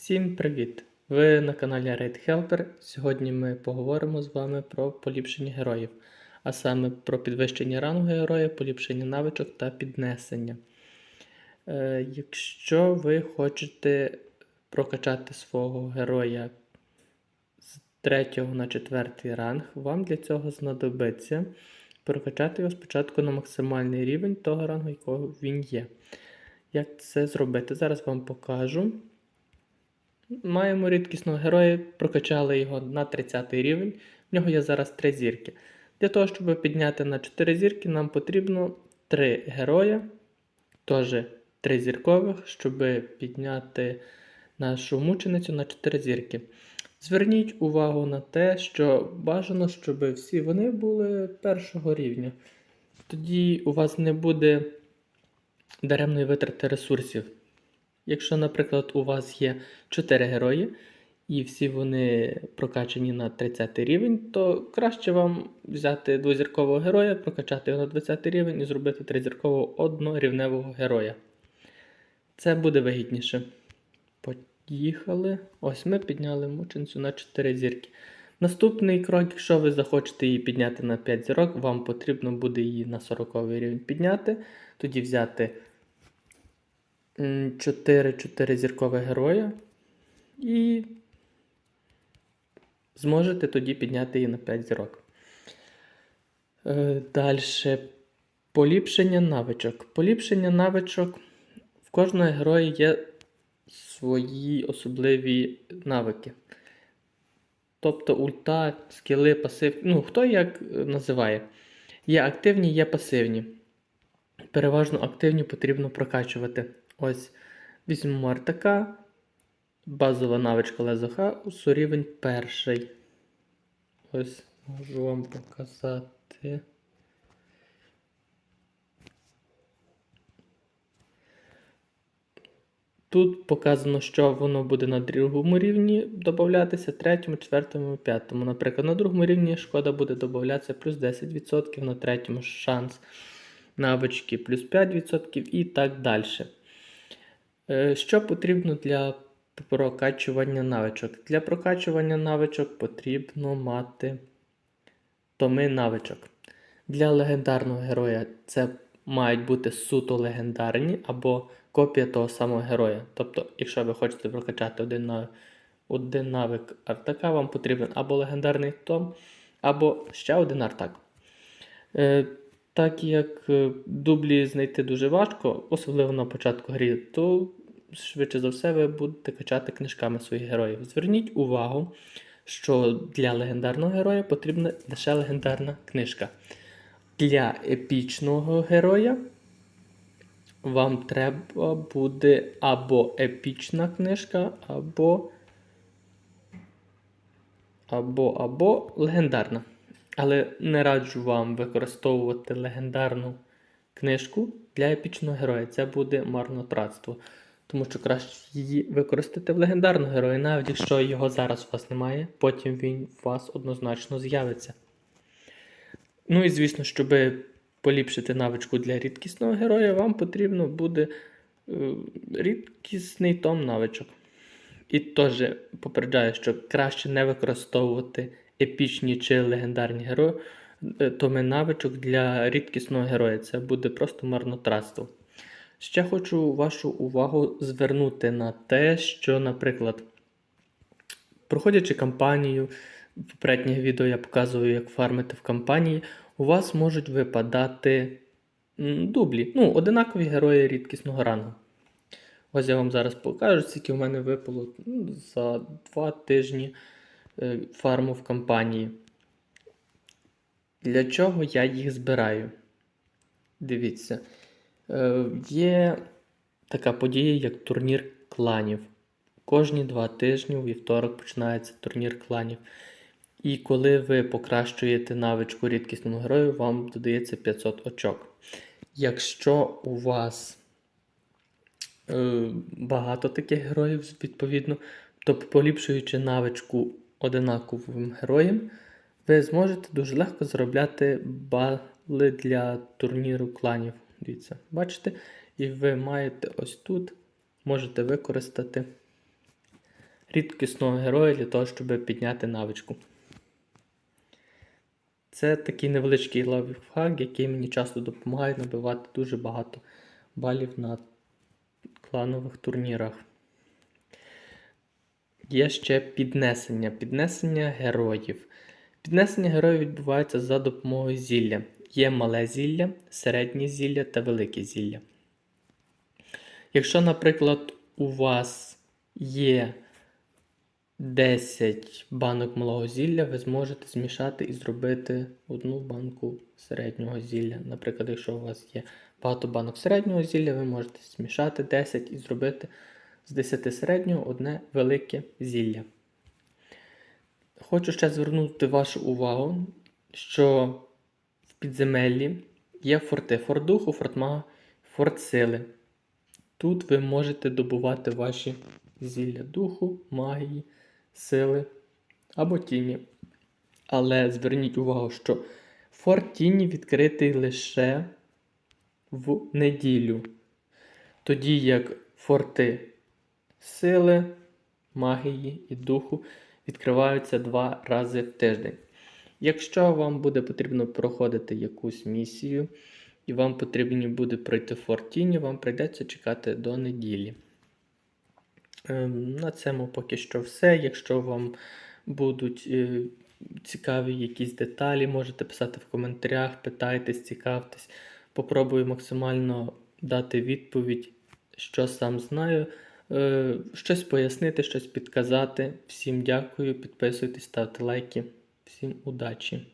Всім привіт! Ви на каналі Raid Helper. Сьогодні ми поговоримо з вами про поліпшення героїв, а саме про підвищення рангу героя, поліпшення навичок та піднесення. Е, якщо ви хочете прокачати свого героя з 3 на 4 ранг, вам для цього знадобиться прокачати його спочатку на максимальний рівень того рангу, якого він є. Як це зробити? Зараз вам покажу. Маємо рідкісного героя, прокачали його на 30 рівень. В нього є зараз 3 зірки. Для того, щоб підняти на 4 зірки, нам потрібно 3 героя, теж 3 зіркових, щоб підняти нашу мученицю на 4 зірки. Зверніть увагу на те, що бажано, щоб всі вони були першого рівня. Тоді у вас не буде даремної витрати ресурсів. Якщо, наприклад, у вас є 4 герої, і всі вони прокачані на 30 рівень, то краще вам взяти двозіркового героя, прокачати його на 20 рівень і зробити тризіркового однорівневого героя. Це буде вигідніше. Поїхали. Ось ми підняли мученцю на 4 зірки. Наступний крок, якщо ви захочете її підняти на 5 зірок, вам потрібно буде її на 40 рівень підняти. Тоді взяти 4-4 зіркових героя. І зможете тоді підняти її на 5 зірок. Далі поліпшення навичок. Поліпшення навичок. В кожного героя є свої особливі навики. Тобто ульта, скіли, пасив. Ну, хто як називає. Є активні, є пасивні. Переважно активні потрібно прокачувати. Ось візьмемо артака, базова навичка Лезохаусу, рівень перший. Ось можу вам показати. Тут показано, що воно буде на другому рівні додатися, третьому, четвертому, п'ятому. Наприклад, на другому рівні шкода буде додатися плюс 10%, на третьому шанс навички плюс 5% і так далі. Е, що потрібно для прокачування навичок? Для прокачування навичок потрібно мати томи навичок. Для легендарного героя це мають бути суто легендарні або копія того самого героя. Тобто, якщо ви хочете прокачати один навик, один навик артака, вам потрібен або легендарний том, або ще один артак. Е, так як е, дублі знайти дуже важко, особливо на початку грі, то швидше за все ви будете качати книжками своїх героїв. Зверніть увагу, що для легендарного героя потрібна лише легендарна книжка. Для епічного героя вам треба буде або епічна книжка, або або, або легендарна. Але не раджу вам використовувати легендарну книжку для епічного героя. Це буде марнотратство. Тому що краще її використати в легендарного героя, навіть якщо його зараз у вас немає, потім він у вас однозначно з'явиться. Ну і звісно, щоб поліпшити навичку для рідкісного героя, вам потрібно буде е, рідкісний том навичок. І теж попереджаю, що краще не використовувати епічні чи легендарні герої, е, томи навичок для рідкісного героя. Це буде просто марнотратство. Ще хочу вашу увагу звернути на те, що, наприклад, проходячи кампанію, в попередніх відео я показую, як фармити в кампанії, у вас можуть випадати дублі, ну, одинакові герої рідкісного рангу. Ось я вам зараз покажу, скільки в мене випало ну, за 2 тижні е, фарму в кампанії. Для чого я їх збираю? Дивіться. Е, Є така подія, як турнір кланів. Кожні два тижні у вівторок починається турнір кланів. І коли ви покращуєте навичку рідкісному герою, вам додається 500 очок. Якщо у вас е, багато таких героїв, відповідно, то поліпшуючи навичку одинаковим героям, ви зможете дуже легко заробляти бали для турніру кланів. Дивіться, бачите? І ви маєте ось тут, можете використати рідкісного героя для того, щоб підняти навичку. Це такий невеличкий лайфхак, який мені часто допомагає набивати дуже багато балів на кланових турнірах. Є ще піднесення. Піднесення героїв. Піднесення героїв відбувається за допомогою зілля. Є мале зілля, середнє зілля та велике зілля. Якщо, наприклад, у вас є 10 банок малого зілля, ви зможете змішати і зробити одну банку середнього зілля. Наприклад, якщо у вас є багато банок середнього зілля, ви можете змішати 10 і зробити з 10 середнього одне велике зілля. Хочу ще звернути вашу увагу, що підземеллі є форти форт духу, форт мага, форт сили. Тут ви можете добувати ваші зілля духу, магії, сили або тіні. Але зверніть увагу, що форт тіні відкритий лише в неділю. Тоді як форти сили, магії і духу відкриваються два рази в тиждень. Якщо вам буде потрібно проходити якусь місію, і вам потрібно буде пройти форт тіні, вам прийдеться чекати до неділі. Ем, На цьому поки що все. Якщо вам будуть е, цікаві якісь деталі, можете писати в коментарях, питайтесь, цікавтесь. Попробую максимально дати відповідь, що сам знаю. Е, Щось пояснити, щось підказати. Всім дякую, підписуйтесь, ставте лайки. Всім удачі!